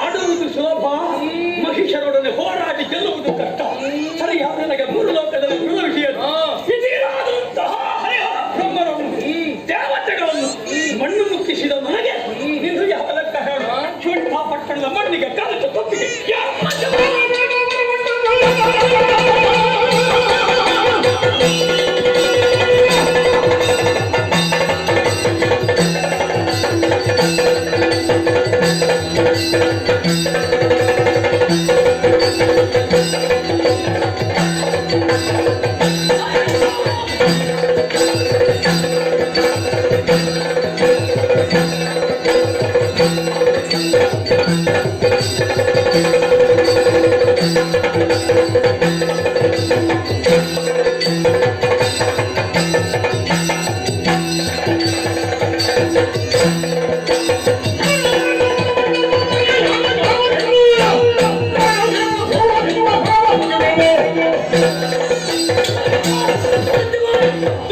ಆಡುವುದು ಸುಲಭ ಮಹಿಷರೊಡನೆ ಹೋರಾಡಿ ಗೆಲ್ಲುವುದು ಕಷ್ಟ ಸರಿಯಾದ ನನಗೆ ಮೂರು ಲೋಕದಲ್ಲಿ ವಿಷಯ ದೇವತೆಗಳನ್ನು ಮಣ್ಣು ಮುಕ್ಕಿಸಿದ ನನಗೆ ನಿಂದು ಯಾವ ಲೆಕ್ಕ ಹೇಳು ಶುಂಠ ಪಟ್ಟಣದ ಮಣ್ಣಿಗೆ ತಪ್ಪಿಗೆ 何でまんねん!